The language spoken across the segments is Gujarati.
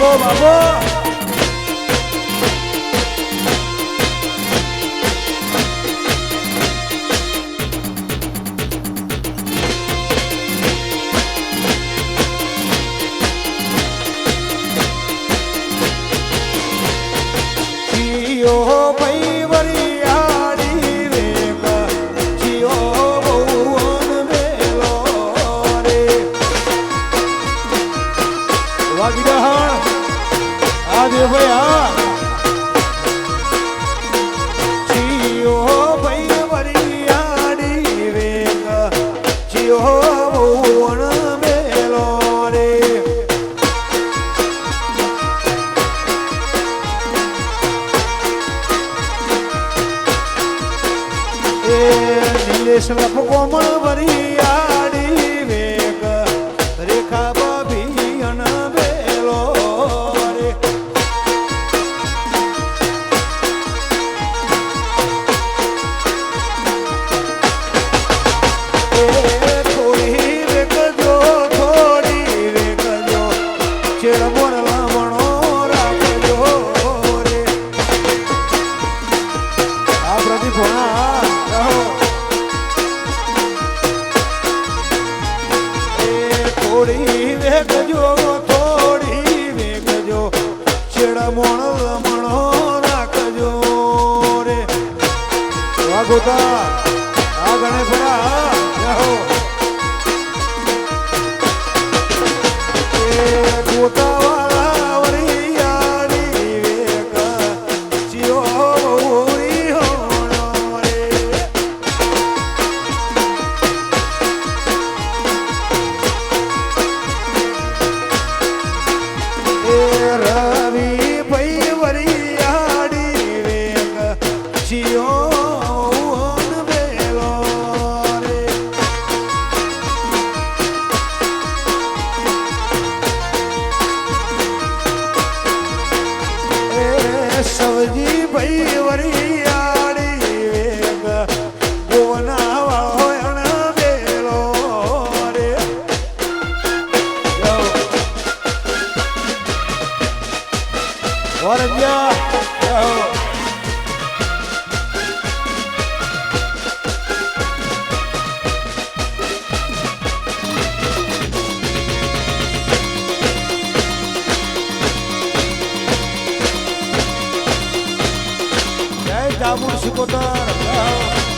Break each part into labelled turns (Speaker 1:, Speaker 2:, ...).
Speaker 1: Boa, boa! મોણ મણો રાખજો રે. આ ગણેશ 快一 গোটার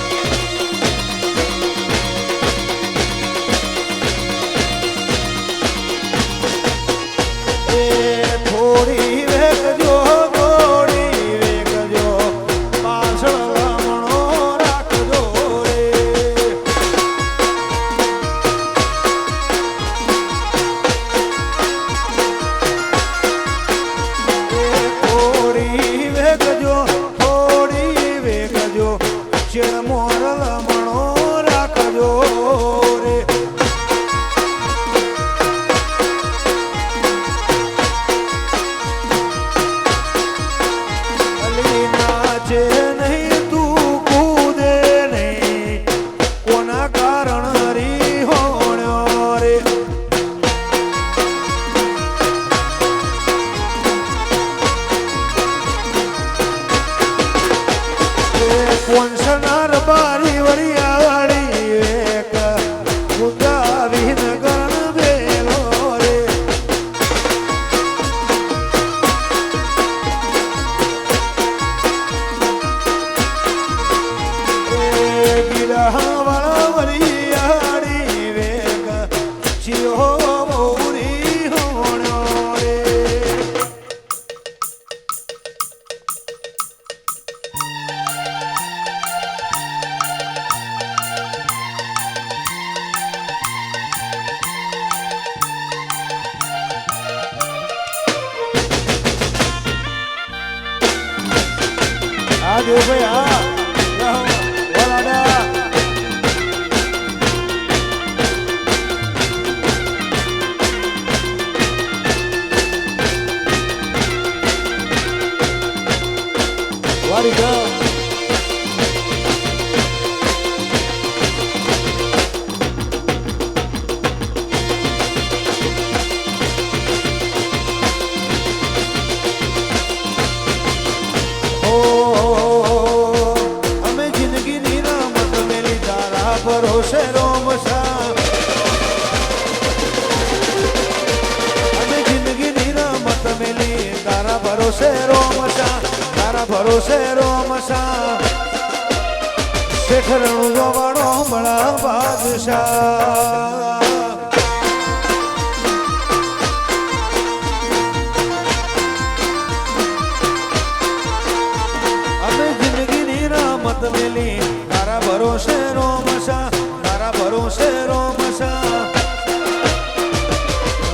Speaker 1: કોણ સનાર બારી વળી ஆயா ભરોસે રોમશા તારા ભરોસે રોમશા હમણાં બાદશાહ. મેલી, તારા ભરોસે રોમશા તારા ભરોસે રોમશા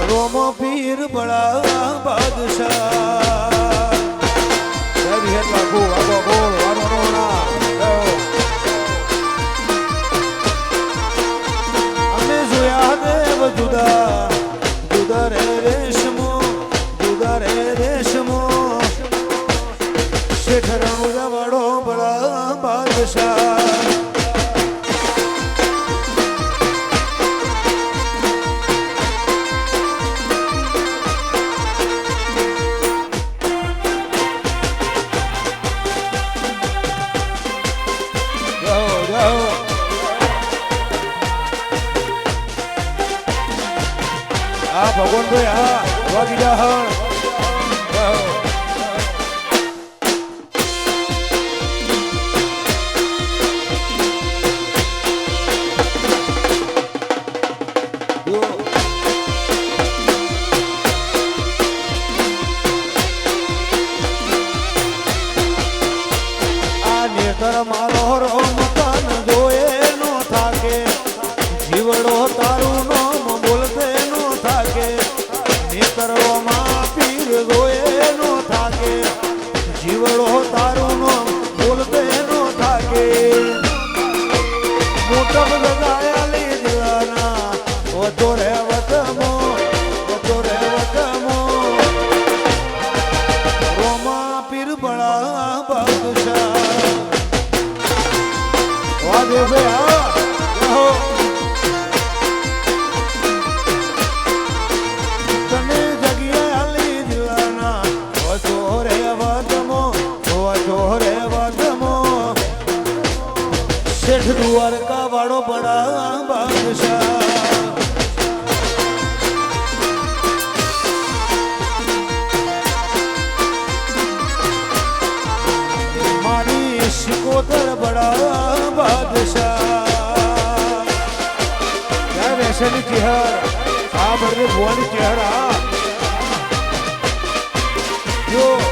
Speaker 1: રોમો પીર બળા બાદશાહ. જુદા જુદા રે રેશમો જુદા રે રેશમો શિકોતર બડા બાદશાહ જય વેસની ચેહર આ બળવે ભુવાની ચહેરા. જો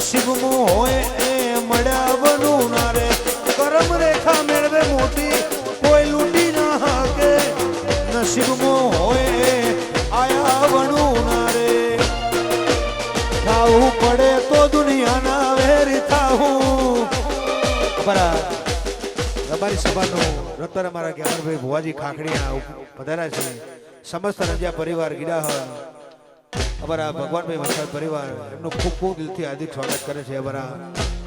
Speaker 1: નસીબમાં હોય એ મળ્યા બનું ના રે. કરમ રેખા મેળવે મોટી, કોઈ લૂટી ના હાકે. નસીબમાં હોય એ આયા બનું ના રે. ખાવું પડે તો દુનિયાના વેરી થાવું બરા અમારી સભાનું રતન અમારા જ્ઞાનભાઈ ભુવાજી ખાખડીયા પધાર્યા છે. સમસ્ત રંજ્યા પરિવાર ગીરાહર અમારા ભગવાનભાઈ વરસાદ પરિવાર એમનું ખૂબ ખૂબ દિલથી હાર્દિક સ્વાગત કરે છે. અમારા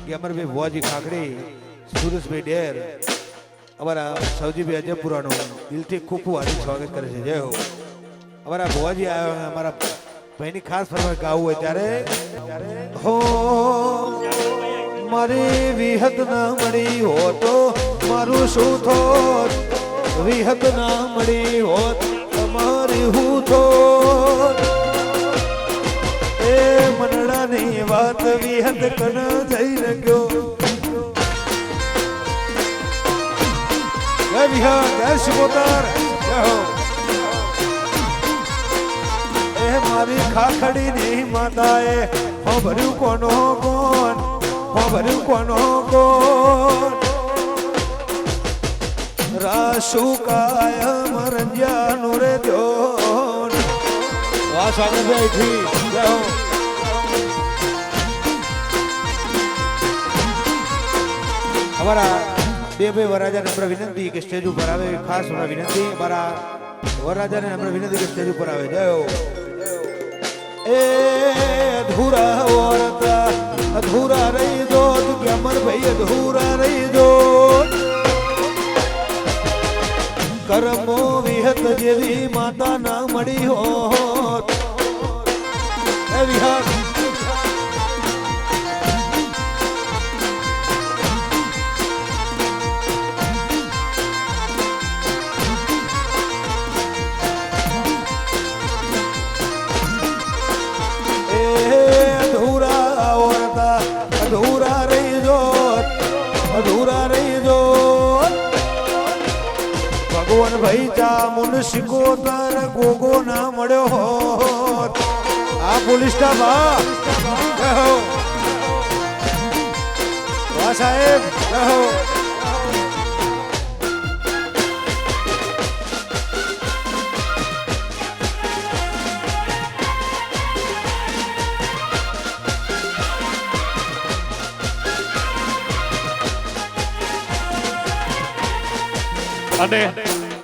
Speaker 1: કે અમરભાઈ ભુવાજી ખાખડી, સુરેશભાઈ ડેર, અમારા સૌજીભાઈ અજયપુરાનું દિલથી ખૂબ ખૂબ હાર્દિક સ્વાગત કરે છે. જય હો. અમારા ભુવાજી આવ્યા અમારા ભાઈની ખાસ ફરવા ગાવું હોય ત્યારે, હો, મારી વિહત ના મળી હોત, મારું શું થોત? વિહત ના મળી હોત, તમારી હું તો મનડાની વાત વિહત કન જઈને ગયો જય વિહત જય શિવોતર જય હો એ મારી ખાખડીની માતાએ હો ભર્યું કોનો કોણ હો ભર્યું કોનો કોણ રાશુ કાયમ રંજાનું રે જોન વાહ સ્વાગતભાઈ ઠી જય અમારા બે વરરાજાને આપણે વિનંતી કે સ્ટેજ ઉપર આવે ખાસ અમારા વિનંતી. અમારા વરરાજાને આપણે વિનંતી કે સ્ટેજ ઉપર આવે. જય એ અધૂરા ઓરતા અધૂરા રહી દો કે અમર ભાઈ અધૂરા રહી દો કર્મો વિહત જેવી માતા ના મળી હોત. વિહાર ભાઈ ચા મુનશી કોતર ગોગો ના મળ્યો હોત. આ પોલીસ સ્ટાફ હા